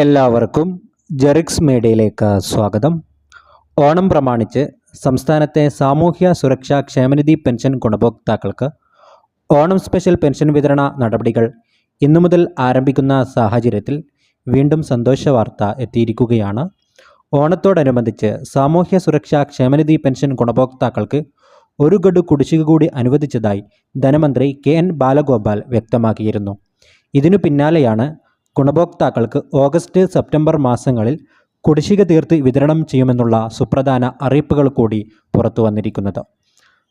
എല്ലാവർക്കും ജെറിക്സ് മീഡിയയിലേക്ക് സ്വാഗതം. ഓണം പ്രമാണിച്ച് സംസ്ഥാനത്തെ സാമൂഹ്യ സുരക്ഷാ ക്ഷേമനിധി പെൻഷൻ ഗുണഭോക്താക്കൾക്ക് ഓണം സ്പെഷ്യൽ പെൻഷൻ വിതരണ നടപടികൾ ഇന്നു മുതൽ ആരംഭിക്കുന്ന സാഹചര്യത്തിൽ വീണ്ടും സന്തോഷ വാർത്ത എത്തിയിരിക്കുകയാണ്. ഓണത്തോടനുബന്ധിച്ച് സാമൂഹ്യ സുരക്ഷാ ക്ഷേമനിധി പെൻഷൻ ഗുണഭോക്താക്കൾക്ക് ഒരു ഗഡു കുടിശ്ശിക കൂടി അനുവദിച്ചതായി ധനമന്ത്രി കെ എൻ ബാലഗോപാൽ വ്യക്തമാക്കിയിരുന്നു. ഇതിനു പിന്നാലെയാണ് ഗുണഭോക്താക്കൾക്ക് ഓഗസ്റ്റ് സെപ്റ്റംബർ മാസങ്ങളിൽ കുടിശ്ശിക തീർത്ത് വിതരണം ചെയ്യുമെന്നുള്ള സുപ്രധാന അറിയിപ്പുകൾ കൂടി പുറത്തു വന്നിരിക്കുന്നത്.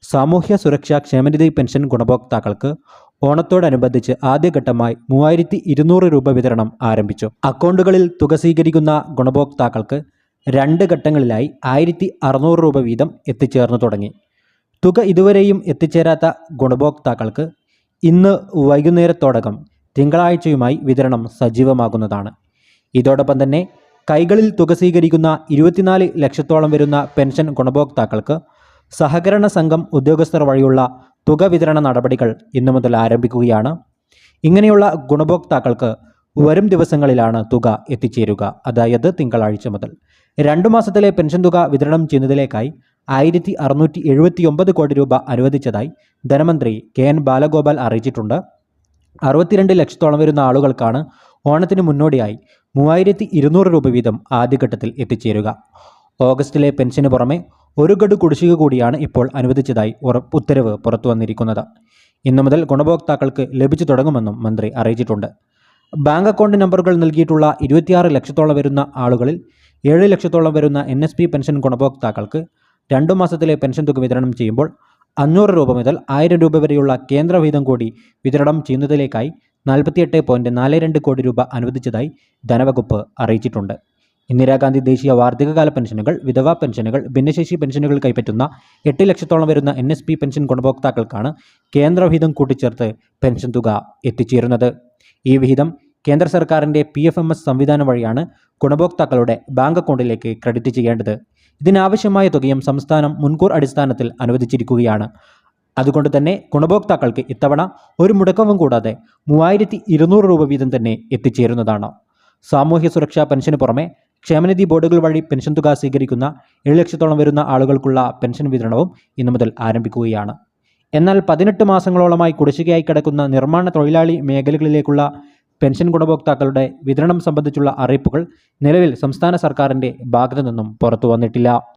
സാമൂഹ്യ സുരക്ഷാ ക്ഷേമനിധി പെൻഷൻ ഗുണഭോക്താക്കൾക്ക് ഓണത്തോടനുബന്ധിച്ച് ആദ്യഘട്ടമായി മൂവായിരത്തി ഇരുന്നൂറ് രൂപ വിതരണം ആരംഭിച്ചു. അക്കൗണ്ടുകളിൽ തുക സ്വീകരിക്കുന്ന ഗുണഭോക്താക്കൾക്ക് രണ്ട് ഘട്ടങ്ങളിലായി ആയിരത്തി അറുന്നൂറ് രൂപ വീതം എത്തിച്ചേർന്നു തുടങ്ങി. തുക ഇതുവരെയും എത്തിച്ചേരാത്ത ഗുണഭോക്താക്കൾക്ക് ഇന്ന് വൈകുന്നേരത്തോടകം തിങ്കളാഴ്ചയുമായി വിതരണം സജീവമാകുന്നതാണ്. ഇതോടൊപ്പം തന്നെ കൈകളിൽ തുക സ്വീകരിക്കുന്ന ഇരുപത്തിനാല് ലക്ഷത്തോളം വരുന്ന പെൻഷൻ ഗുണഭോക്താക്കൾക്ക് സഹകരണ സംഘം ഉദ്യോഗസ്ഥർ വഴിയുള്ള തുക വിതരണ നടപടികൾ ഇന്നു മുതൽ ആരംഭിക്കുകയാണ്. ഇങ്ങനെയുള്ള ഗുണഭോക്താക്കൾക്ക് വരും ദിവസങ്ങളിലാണ് തുക എത്തിച്ചേരുക. അതായത് തിങ്കളാഴ്ച മുതൽ. രണ്ടു മാസത്തിലെ പെൻഷൻ തുക വിതരണം ചെയ്യുന്നതിലേക്കായി ആയിരത്തി അറുന്നൂറ്റി എഴുപത്തി ഒമ്പത് കോടി രൂപ അനുവദിച്ചതായി ധനമന്ത്രി കെ എൻ ബാലഗോപാൽ അറിയിച്ചിട്ടുണ്ട്. അറുപത്തിരണ്ട് ലക്ഷത്തോളം വരുന്ന ആളുകൾക്കാണ് ഓണത്തിന് മുന്നോടിയായി മൂവായിരത്തി ഇരുന്നൂറ് രൂപ വീതം ആദ്യഘട്ടത്തിൽ എത്തിച്ചേരുക. ഓഗസ്റ്റിലെ പെൻഷന് പുറമെ ഒരു ഗഡു കുടിശ്ശിക കൂടിയാണ് ഇപ്പോൾ അനുവദിച്ചതായി ഉത്തരവ് പുറത്തു വന്നിരിക്കുന്നത്. ഇന്നു മുതൽ ഗുണഭോക്താക്കൾക്ക് ലഭിച്ചു തുടങ്ങുമെന്നും മന്ത്രി അറിയിച്ചിട്ടുണ്ട്. ബാങ്ക് അക്കൗണ്ട് നമ്പറുകൾ നൽകിയിട്ടുള്ള ഇരുപത്തിയാറ് ലക്ഷത്തോളം വരുന്ന ആളുകളിൽ ഏഴ് ലക്ഷത്തോളം വരുന്ന എൻ പെൻഷൻ ഗുണഭോക്താക്കൾക്ക് രണ്ടു മാസത്തിലെ പെൻഷൻ തുക വിതരണം ചെയ്യുമ്പോൾ അഞ്ഞൂറ് രൂപ മുതൽ ആയിരം രൂപ വരെയുള്ള കേന്ദ്ര വീതം കൂടി വിതരണം ചെയ്യുന്നതിലേക്കായി നാൽപ്പത്തിയെട്ട് പോയിന്റ് നാല് രണ്ട് കോടി രൂപ അനുവദിച്ചതായി ധനവകുപ്പ് അറിയിച്ചിട്ടുണ്ട്. ഇന്ദിരാഗാന്ധി ദേശീയ വാർദ്ധകാല പെൻഷനുകൾ വിധവാ പെൻഷനുകൾ ഭിന്നശേഷി പെൻഷനുകൾ കൈപ്പറ്റുന്ന എട്ട് ലക്ഷത്തോളം വരുന്ന എൻ എസ് പി പെൻഷൻ ഗുണഭോക്താക്കൾക്കാണ് കേന്ദ്ര വിഹിതം കൂട്ടിച്ചേർത്ത് പെൻഷൻ തുക എത്തിച്ചേരുന്നത്. ഈ വിഹിതം കേന്ദ്ര സർക്കാരിന്റെ പി എഫ് എം എസ് സംവിധാനം വഴിയാണ് ഗുണഭോക്താക്കളുടെ ബാങ്ക് അക്കൗണ്ടിലേക്ക് ക്രെഡിറ്റ് ചെയ്യേണ്ടത്. ഇതിനാവശ്യമായ തുകയും സംസ്ഥാനം മുൻകൂർ അടിസ്ഥാനത്തിൽ അനുവദിച്ചിരിക്കുകയാണ്. അതുകൊണ്ട് തന്നെ ഗുണഭോക്താക്കൾക്ക് ഇത്തവണ ഒരു മുടക്കവും കൂടാതെ മൂവായിരത്തി ഇരുന്നൂറ് രൂപ വീതം തന്നെ എത്തിച്ചേരുന്നതാണ്. സാമൂഹ്യ സുരക്ഷാ പെൻഷന് പുറമെ ക്ഷേമനിധി ബോർഡുകൾ വഴി പെൻഷൻ തുക സ്വീകരിക്കുന്ന ഏഴ് ലക്ഷത്തോളം വരുന്ന ആളുകൾക്കുള്ള പെൻഷൻ വിതരണവും ഇന്നു മുതൽ ആരംഭിക്കുകയാണ്. എന്നാൽ പതിനെട്ട് മാസങ്ങളോളമായി കുടിശ്ശികയായി കിടക്കുന്ന നിർമ്മാണ തൊഴിലാളി മേഖലകളിലേക്കുള്ള പെൻഷൻ ഗുണഭോക്താക്കളുടെ വിതരണം സംബന്ധിച്ചുള്ള അറിയിപ്പുകൾ നിലവിൽ സംസ്ഥാന സർക്കാരിന്റെ ഭാഗത്തു നിന്നും പുറത്തു വന്നിട്ടില്ല.